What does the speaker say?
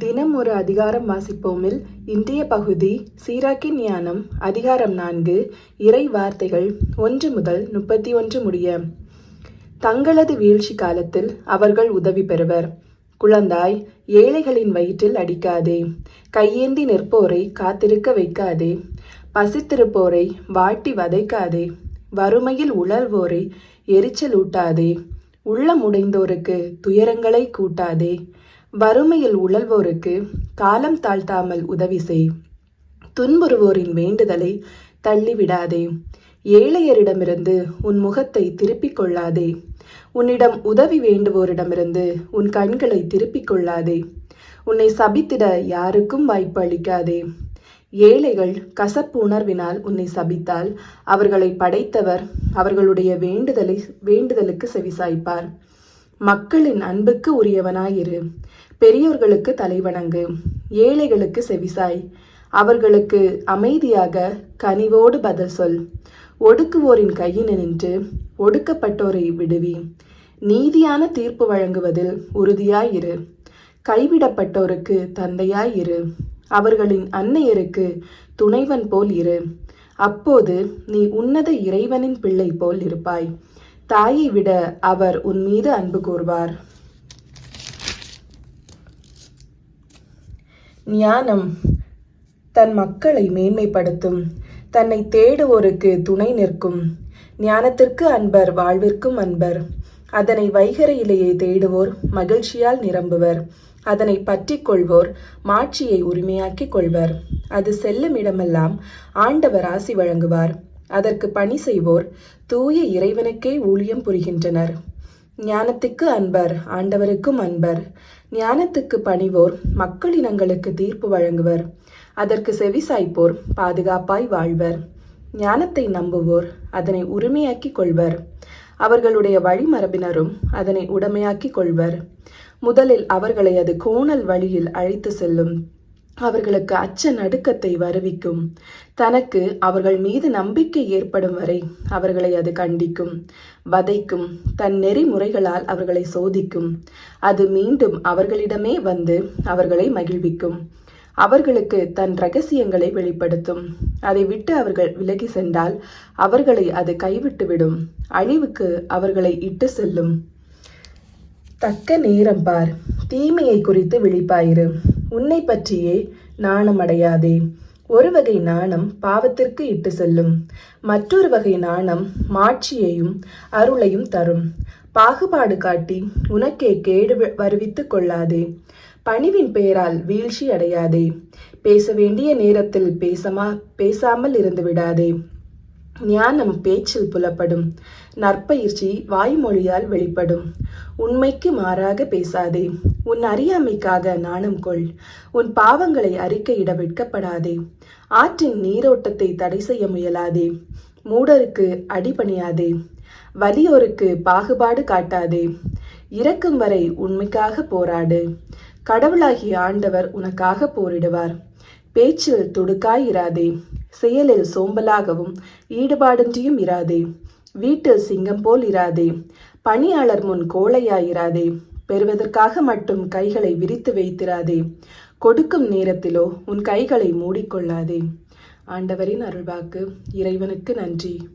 தினம் ஒரு அதிகாரம் வாசிப்போமில் இன்றைய பகுதி சீராக்கின் ஞானம் அதிகாரம் நான்கு இறை வார்த்தைகள் ஒன்று முதல் முப்பத்தி ஒன்று முடிய. தங்களது வீழ்ச்சி காலத்தில் அவர்கள் உதவி பெறுவர். குழந்தாய் ஏழைகளின் வயிற்றில் அடிக்காதே. கையேந்தி நிற்போரை காத்திருக்க வைக்காதே. பசித்திருப்போரை வாட்டி வதைக்காதே. வறுமையில் உழல்வோரை எரிச்சலூட்டாதே. உள்ளம் உடைந்தோருக்கு துயரங்களை கூட்டாதே. வறுமையில் உழல்வோருக்கு காலம் தாழ்த்தாமல் உதவி செய். துன்புறுவோரின் வேண்டுதலை தள்ளிவிடாதே. ஏழையரிடமிருந்து உன் முகத்தை திருப்பிக் கொள்ளாதே. உன்னிடம் உதவி வேண்டுவோரிடமிருந்து உன் கண்களை திருப்பிக் கொள்ளாதே. உன்னை சபித்திட யாருக்கும் வாய்ப்பு அளிக்காதே. ஏழைகள் கசப்பு உணர்வினால் உன்னை சபித்தால் அவர்களை படைத்தவர் அவர்களுடைய வேண்டுதலை வேண்டுதலுக்கு செவிசாய்ப்பார். மக்களின் அன்புக்கு உரியவனாயிரு. பெரியோர்களுக்கு தலைவணங்கு. ஏழைகளுக்கு செவிசாய். அவர்களுக்கு அமைதியாக கனிவோடு பதில் சொல். ஒடுக்குவோரின் கையினின்று ஒடுக்கப்பட்டோரை விடுவி. நீதியான தீர்ப்பு வழங்குவதில் உறுதியாயிரு. கைவிடப்பட்டோருக்கு தந்தையாயிரு. அவர்களின் அன்னையருக்கு துணைவன் போல் இரு. அப்போது நீ உன்னத இறைவனின் பிள்ளை போல் இருப்பாய். தாயை விட அவர் உன் மீது அன்பு கூர்வார் ஞானம் தன் மக்களை மேன்மைப்படுத்தும். தன்னை தேடுவோருக்கு துணை நிற்கும். ஞானத்திற்கு அன்பர் வாழ்விற்கும் அன்பர். அதனை வைகரையிலேயே தேடுவோர் மகிழ்ச்சியால் நிரம்புவர். அதனை பற்றி கொள்வோர் மாட்சியை உரிமையாக்கிக் கொள்வர். அது செல்லும் இடமெல்லாம் ஆண்டவர் ஆசி வழங்குவார். அதற்கு பணி செய்வோர் தூய இறைவனுக்கே ஊழியம் புரிகின்றனர். ஞானத்துக்கு அன்பர் ஆண்டவருக்கும் அன்பர். ஞானத்துக்கு பணிவோர் மக்களினங்களுக்கு தீர்ப்பு வழங்குவர். அதற்கு செவிசாய்ப்போர் பாதுகாப்பாய் வாழ்வர். ஞானத்தை நம்புவோர் அதனை உரிமையாக்கிக் கொள்வர். அவர்களுடைய வழிமரபினரும் அதனை உடமையாக்கிக் கொள்வர். முதலில் அவர்களை அது கோணல் வழியில் அழைத்து செல்லும். அவர்களுக்கு அச்ச நடுக்கத்தை வருவிக்கும். தனக்கு அவர்கள் மீது நம்பிக்கை ஏற்படும் வரை அவர்களை அது கண்டிக்கும். வதைக்கும் தன் நெறிமுறைகளால் அவர்களை சோதிக்கும். அது மீண்டும் அவர்களிடமே வந்து அவர்களை மகிழ்விக்கும். அவர்களுக்கு தன் ரகசியங்களை வெளிப்படுத்தும். அதை விட்டு அவர்கள் விலகி சென்றால் அவர்களை அது கைவிட்டுவிடும் அழிவுக்கு அவர்களை இட்டு செல்லும். தக்க நேரம் பார். தீமையை குறித்து விழிப்பாயிரு. உன்னை பற்றியே நாணமடையாதே. ஒரு வகை நாணம் பாவத்திற்கு இட்டு செல்லும். மற்றொரு வகை நாணம் மாட்சியையும் அருளையும் தரும். பாகுபாடு காட்டி உனக்கே கேடு வருவித்துக் கொள்ளாதே. பணிவின் பெயரால் வீழ்ச்சி அடையாதே. பேச வேண்டிய நேரத்தில் பேசமா பேசாமல் இருந்து விடாதே. ஞானம் பேச்சில் புலப்படும். நற்பயிற்சி வாய்மொழியால் வெளிப்படும். உண்மைக்கு மாறாக பேசாதே. உன் அறியாமைக்காக நாணம் கொள். உன் பாவங்களை அறிக்கையிட வெட்கப்படாதே. ஆற்றின் நீரோட்டத்தை தடை செய்ய முயலாதே. மூடருக்கு அடிபணியாதே வலியோருக்கு பாகுபாடு காட்டாதே. இறக்கும் வரை உண்மைக்காக போராடு. கடவுளாகிய ஆண்டவர் உனக்காக போரிடுவார். பேச்சில் துடுக்காயிராதே செயலில் சோம்பலாகவும் ஈடுபாடின்றியும் இராதே. வீட்டில் சிங்கம் போல் இராதே. பணியாளர் முன் கோழையாயிராதே. பெறுவதற்காக மட்டும் கைகளை விரித்து வைத்திராதே. கொடுக்கும் நேரத்திலோ உன் கைகளை மூடிக்கொள்ளாதே. ஆண்டவரின் அருள்வாக்கு இறைவனுக்கு நன்றி.